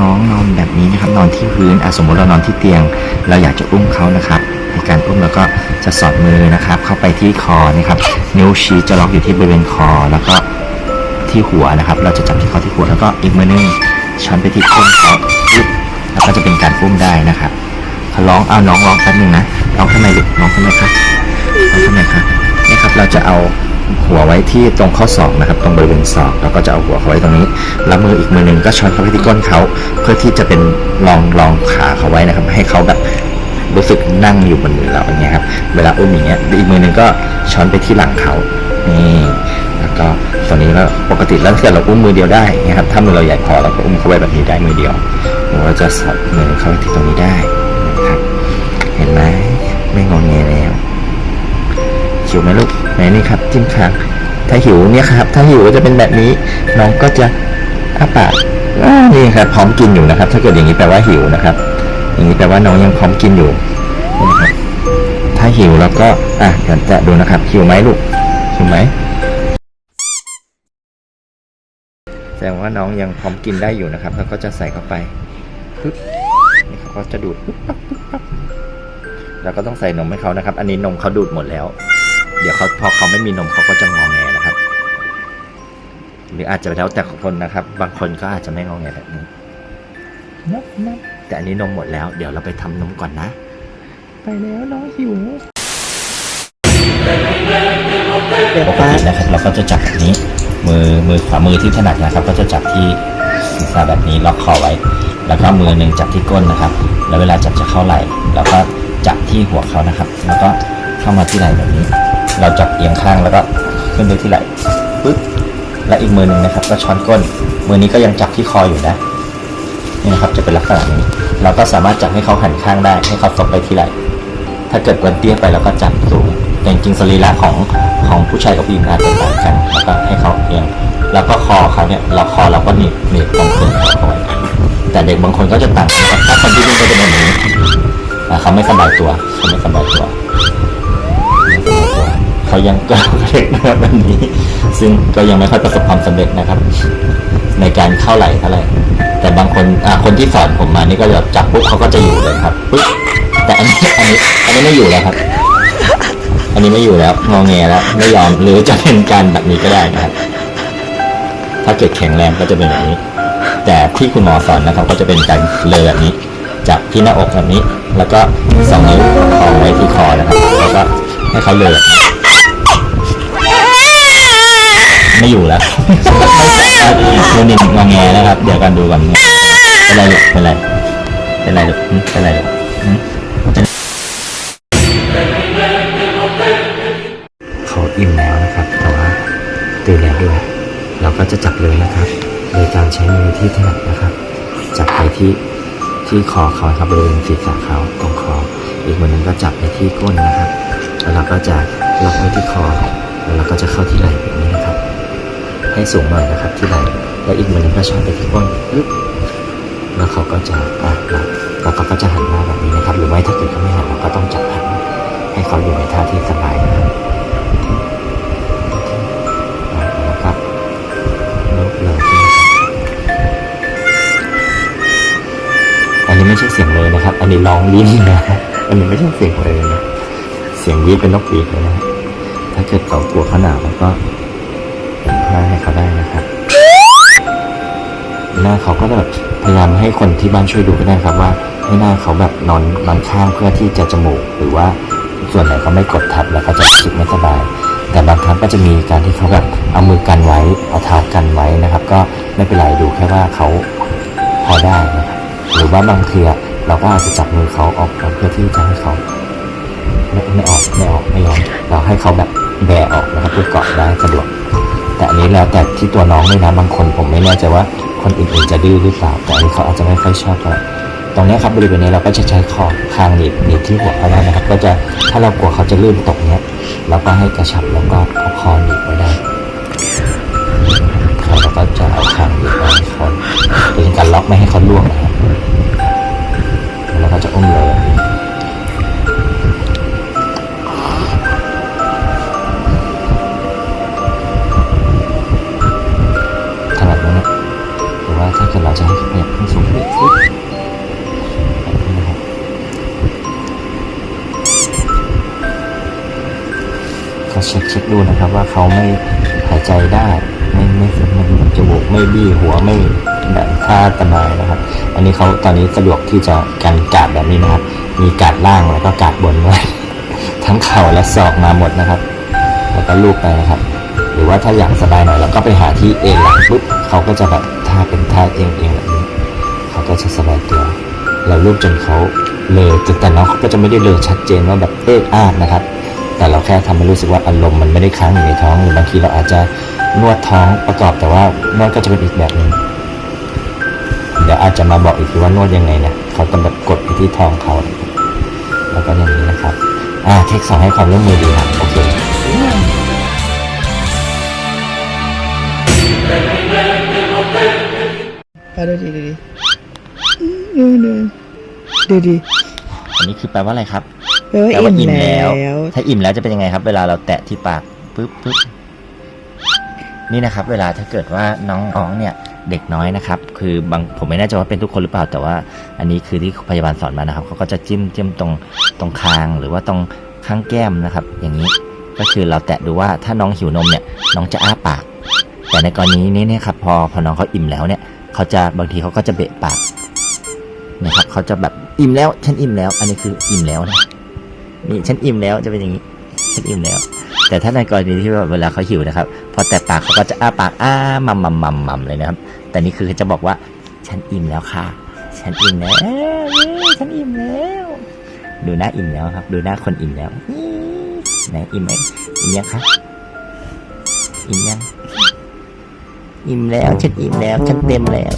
น้องนอนแบบนี้นะครับ นอนที่พื้นสมมติเรานอนที่เตียง เราอยากจะอุ้มเขานะครับในการอุ้มเราก็จะสอดมือนะครับ เข้าไปที่คอนะครับ นิ้วชี้จะล็อกอยู่ที่บริเวณคอ แล้วก็ที่หัวนะครับ เราจะจับที่เขาที่หัวแล้วก็อีกมือนึงช้อนไปที่ก้นเขาแล้วก็จะเป็นการอุ้มได้นะครับเขาร้องเอาน้องร้องแป๊บนึงนะร้องทำไมลูกร้องทำไมครับร้องทำไมครับนี่ครับเราจะเอา หัวไว้ที่ตรงข้อศอกนะครับ ตรงบริเวณศอกแล้วก็จะเอาหัวเขาไว้ตรงนี้ แล้วมืออีกมือหนึ่งก็ช้อนเข้าไปที่ก้นเขาเพื่อที่จะเป็นรองรองขาเขาไว้นะครับ ให้เขาแบบรู้สึกนั่งอยู่บนมือเราอย่างเงี้ยครับเวลาอุ้มอย่างเงี้ยอีกมือหนึ่งก็ช้อนไปที่หลังเขานี่แล้วก็ตัวนี้แล้วปกติแล้วถ้าเราอุ้มมือเดียวได้นะครับถ้ามือเราใหญ่พอเราก็อุ้มเขาไว้แบบนี้ได้มือเดียวหรือว่าจะสอดมือเข้าไปที่ตรงนี้ได้ หิวไหมลูกไหนนี่ครับจิ้มคางถ้าหิวเนี่ยครับ ถ้าหิวก็จะเป็นแบบนี้น้องก็จะอ้าปากนี่ครับพร้อมกินอยู่นะครับ ถ้าเกิดอย่างนี้แปลว่าหิวนะครับ อย่างนี้แปลว่าน้องยังพร้อมกินอยู่นี่นะครับถ้าหิวแล้วก็อะเดี๋ยวจะดูนะครับหิวไหมลูกหิวไหมแสดงว่าน้องยังพร้อมกินได้อยู่นะครับ แล้วก็จะใส่เข้าไปปึ๊บนี่เขาก็จะดูดปึ๊บปั๊บปึ๊บปั๊บแล้วก็ต้องใส่นมให้เขานะครับ อันนี้นมเขาดูดหมดแล้ว เดี๋ยวเขาพอเขาไม่มีนมเขาก็จะงอแงนะครับ หรืออาจจะแล้วแต่คนนะครับ บางคนก็อาจจะไม่งอแงแบบนี้นับนับแต่อันนี้นมหมดแล้ว เดี๋ยวเราไปทำนมก่อนนะ ไปแล้วน้องหิวปกตินะครับเราก็จะจับแบบนี้ มือมือขวามือที่ถนัดนะครับ ก็จะจับที่ศีรษะแบบนี้ล็อกคอไว้ แล้วก็มือหนึ่งจับที่ก้นนะครับ แล้วเวลาจับจะเข้าไหล่เราก็จับที่หัวเขานะครับ แล้วก็ เข้ามาที่ไหล่แบบนี้ เราจับเอียงข้างแล้วก็ขึ้นไปที่ไหล่ปึ๊บและอีกมือหนึ่งนะครับ ก็ช้อนก้น มือนี้ก็ยังจับที่คออยู่นะนี่นะครับจะเป็นลักษณะนี้ เราก็สามารถจับให้เขาหันข้างได้ ให้เขาตกไปที่ไหล่ถ้าเกิดกวนเตี้ยไปเราก็จับสูงแต่จริงสรีระของของผู้ชายกับผู้หญิงอาจจะต่างกัน แล้วก็ให้เขาเอียงแล้วก็คอเขาเนี่ยเราคอเราก็หนีบหนีบตรงคืนเขาไว้แต่เด็กบางคนก็จะต่างถ้าคนที่เป็นก็จะเป็นแบบนี้อ่เขาไม่สบายตัวเขาไม่สบายตัว เขายังก็เด็กนะครับแบบนี้ ซึ่งก็ยังไม่ค่อยประสบความสำเร็จนะครับ ในการเข้าไหลเท่าไหร่แต่บางคนอ่าคนที่สอนผมมานี่ก็แบบจับปุ๊บเขาก็จะอยู่เลยครับปุ๊บแต่อันนี้อันนี้อันนี้ไม่อยู่แล้วครับ อันนี้ไม่อยู่แล้วงอแงแล้วไม่ยอมหรือจะเป็นการแบบนี้ก็ได้นะครับ ถ้าเกิดแข็งแรงก็จะเป็นแบบนี้ แต่ที่คุณหมอสอนนะครับ ก็จะเป็นการเลยแบบนี้จับที่หน้าอกแบบนี้ แล้วก็สองนิ้วคล้องไว้ที่คอนะครับ แล้วก็ให้เขาเลย ไม่อยู่แล้วโดนินงอแงนะครับ เดี๋ยวกันดูก่อนเป็นไรลูกเป็นไรเป็นไรลูกหึเป็นไรลูกหึเป็นเขาอิ่มแล้วนะครับ แต่ว่าตื่นแล้วด้วย เราก็จะจับเลยนะครับ โดยการใช้มือที่ถนัดนะครับ จับไปที่ที่คอเขาครับบริเวณศีรษะเขาตรงคอ อีกมือหนึงก็จับไปที่ก้นนะครับ แล้วเราก็จะล็อกไว้ที่คอ แล้วเราก็จะเข้าที่ไหล่แบบนี้นะครับ ให้สูงหน่อยนะครับที่ไหลแล้วอีกมือนึงก็ช้อนไปที่ก้นปึ๊บแล้วเขาก็จะอะแล้วเขาก็จะหันหน้าแบบนี้นะครับ หรือไม่ถ้าเกิดเขาไม่หันเราก็ต้องจับหันให้เขาอยู่ในท่าที่สบายนะครับอะแล้วก็ลุกเลยอันนี้ไม่ใช่เสียงเลยนะครับ อันนี้ร้องลิ้นนะอันนี้ไม่ใช่เสียงเลยนะเสียงวีดเป็นนกหวีดเลยนะถ้าเกิดเขากลัวขนาวแล้วก็ เป็นผ้าให้เขาได้นะครับ หน้าเขาก็แบบพยายามให้คนที่บ้านช่วยดูก็ได้ครับว่าให้หน้าเขาแบบนอนนอนข้างเพื่อที่จะจมูก หรือว่าส่วนไหนเขาไม่กดทับแล้วเขาจะรู้สึกไม่สบาย แต่บางครั้งก็จะมีการที่เขาแบบเอามือกันไว้เอาเท้ากันไว้นะครับ ก็ไม่เป็นไรดูแค่ว่าเขาพอได้นะครับหรือว่าบางทีเราก็อาจจะจับมือเขาออกเพื่อที่จะให้เขาไม่ไม่ออกไม่ออกไม่ยอมเราให้เขาแบบแบะออกนะครับเพื่อเกาะได้สะดวก แต่อันนี้แล้วแต่ที่ตัวน้องด้วยนะบางคนผมไม่แน่ใจว่าคนอื่นๆจะดื้อหรือเปล่าแต่อันนี้เขาอาจจะไม่ค่อยชอบเท่าไหร่ตรงนี้ครับบริเวณนี้เราก็จะใช้คอคางหนีบหนีบที่หัวเขาได้นะครับ ก็จะถ้าเรากลัวเขาจะลื่นตกเนี้ยเราก็ให้กระชับแล้วก็เอาคอหนีบไว้ได้เขาเราก็จะเอาคางหนีบไว้ให้เขาเป็นการล็อกไม่ให้เขาล่วงนะครับแล้วก็จะอุ้มเลย ถ้าเกิดเราจะให้ขยับขึ้นสูงนิดนิดแบบนี้นะครับก็เช็คเช็คดูนะครับว่าเขาไม่หายใจได้ไม่ไม่ไม่ไม่จมูกไม่บี้หัวไม่แบบท่าตะนายนะครับ อันนี้เขาตอนนี้สะดวกที่จะกันกาดแบบนี้นะครับ มีกาดล่างแล้วก็กาดบนด้วยทั้งเข่าและศอกมาหมดนะครับ แล้วก็ลูบไปนะครับ หรือว่าถ้าอยากสบายหน่อยเราก็ไปหาที่เอ็นหลังปุ๊บ เขาก็จะแบบท่าเป็นท่าเองเองแบบนี้ เขาก็จะสบายตัว เราลูบจนเขาเลยแต่แต่น้องเขาก็จะไม่ได้เลยชัดเจนว่าแบบเอ๊ะอาดนะครับ แต่เราแค่ทำให้รู้สึกว่าอารมณ์มันไม่ได้ค้างอยู่ในท้องหรือบางทีเราอาจจะนวดท้องประกอบแต่ว่านวดก็จะเป็นอีกแบบหนึ่งเดี๋ยวอาจจะมาบอกอีกทีว่านวดยังไงนะเขาต้องแบบกดไปที่ท้องเขาแล้วก็อย่างนี้นะครับ อ่าเทคสองให้ความร่วมมือดีครับโอเค อาดูดิดูดิดูดูดูดิอันนี้คือแปลว่าอะไรครับแปลว่าแปลว่าอิ่อิ่มมแล้แล้ววถ้าอิ่มแล้วจะเป็นยังไงครับ เวลาเราแตะที่ปากปึ๊บปึ๊บนี่นะครับ เวลาถ้าเกิดว่าน้องน้องเนี่ยเด็กน้อยนะครับ คือบางผมไม่แน่ใจว่าเป็นทุกคนหรือเปล่าแต่ว่า อันนี้คือที่พยาบาลสอนมานะครับเขาก็จะจิ้มจิ้มตรงตรงคางหรือว่าตรงข้างแก้มนะครับ อย่างนี้ก็คือเราแตะดูว่าถ้าน้องหิวนมเนี่ยน้องจะอ้าปาก แต่ในกรณีนี้เนี่ยครับพอพอน้องเขาอิ่มแล้วเนี่ย เขาจะบางทีเขาก็จะเบะปากนะครับเขาจะแบบอิ่มแล้วฉันอิ่มแล้ว อันนี้คืออิ่มแล้วนะนี่ฉันอิ่มแล้วจะเป็นอย่างนี้ฉันอิ่มแล้ว แต่ถ้าในกรณีที่แบบเวลาเขาหิวนะครับ พอแตะปากเขาก็จะอ้าปากอ้ามัมมัมมัมมัมเลยนะครับ แต่นี่คือจะบอกว่า ฉันอิ่มแล้วค่ะ ฉันอิ่มแล้วฉันอิ่มแล้ว ดูหน้าอิ่มแล้วครับ ดูหน้าคนอิ่มแล้วนี่ไหนอิ่มไหมอิ่มยังคะอิ่มยัง อิ่มแล้วฉันอิ่มแล้วฉันเต็มแล้ว